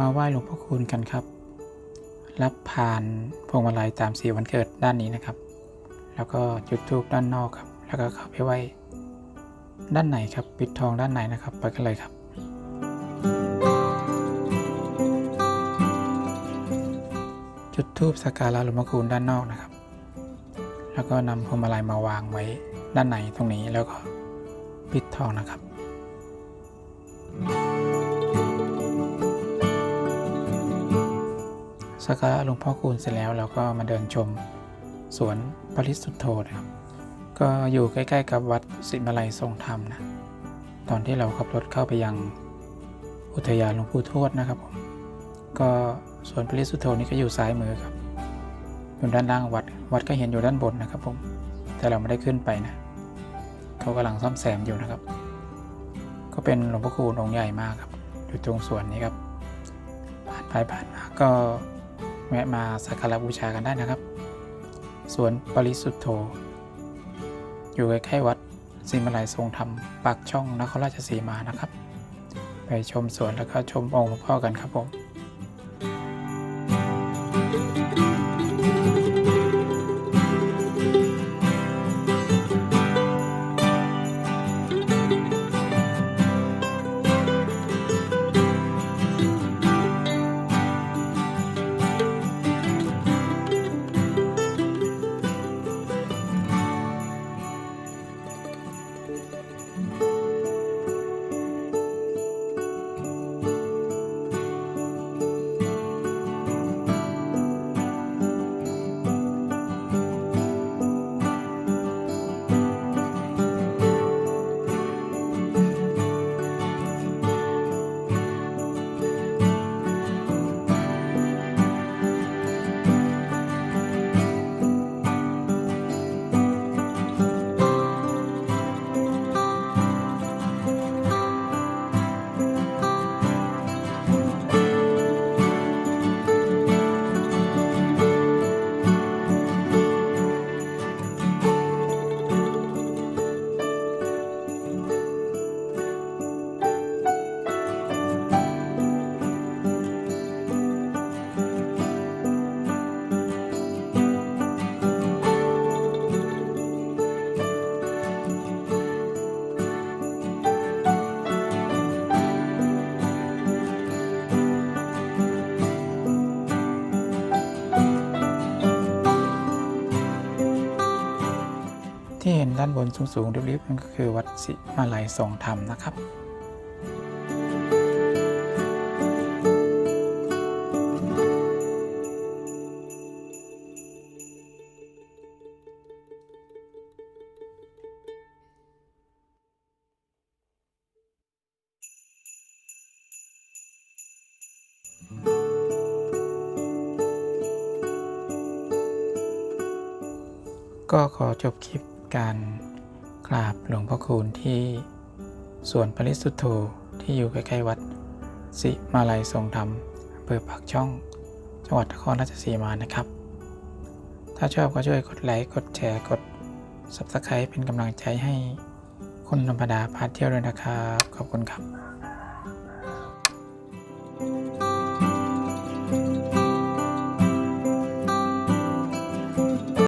มาไหว้หลวงพ่อคูณกันครับ รับผ่านพวงมาลัยตามสีวันเกิดด้านนี้นะครับ แล้วก็จุดธูปด้านนอกครับ แล้วก็เข้าไปไหว้ด้านในครับ ปิดทองด้านในนะครับ ไปกันเลยครับจุดธูปสักการะหลวงพ่อคูณด้านนอกนะครับ แล้วก็นำพวงมาลัยมาวางไว้ด้านในตรงนี้แล้วก็ปิดทองนะครับ สักการะหลวงพ่อคูณเสร็จแล้วเราก็มาเดินชมสวนปริสุทธโธนะครับ ก็อยู่ใกล้ๆกับวัดสิมลัยทรงธรรมนะตอนที่เราขับรถเข้าไปยังอุทยานหลวงปู่ทวดนะครับผมก็สวนปริสุทธโธนี่ก็อยู่ซ้ายมือครับอยู่ด้านล่างวัดวัดก็เห็นอยู่ด้านบนนะครับผมแต่เราไม่ได้ขึ้นไปนะเขากำลังซ่อมแซมอยู่นะครับ ก็เป็นหลวงพ่อคูณองค์ใหญ่มากครับ อยู่ตรงสวนนี้ครับผ่านไปผ่านมาก็ แวะมาสักการะบูชากันได้นะครับ สวนปริสุทธโธ อยู่ใกล้ๆวัดสิมลัยทรงธรรมปากช่องนครราชสีมานะครับ ไปชมสวนแล้วก็ชมองค์หลวงพ่อกันครับผม ที่ ด้านบนสูงๆริบๆนั่นก็คือวัดสิมาลัยทรงธรรมนะครับก็ขอจบคลิป การกราบหลวงพ่อคูณที่สวนปริสุทธโธที่อยู่ใกล้ๆวัดสิมาลัยทรงธรรมอำเภอปากช่อง จังหวัดนครราชสีมานะครับ ถ้าชอบก็ช่วยกดไลค์กดแชร์กด Subscribe เป็นกำลังใจให้คนธรรมดาพาเที่ยวด้วยนะครับ ขอบคุณครับ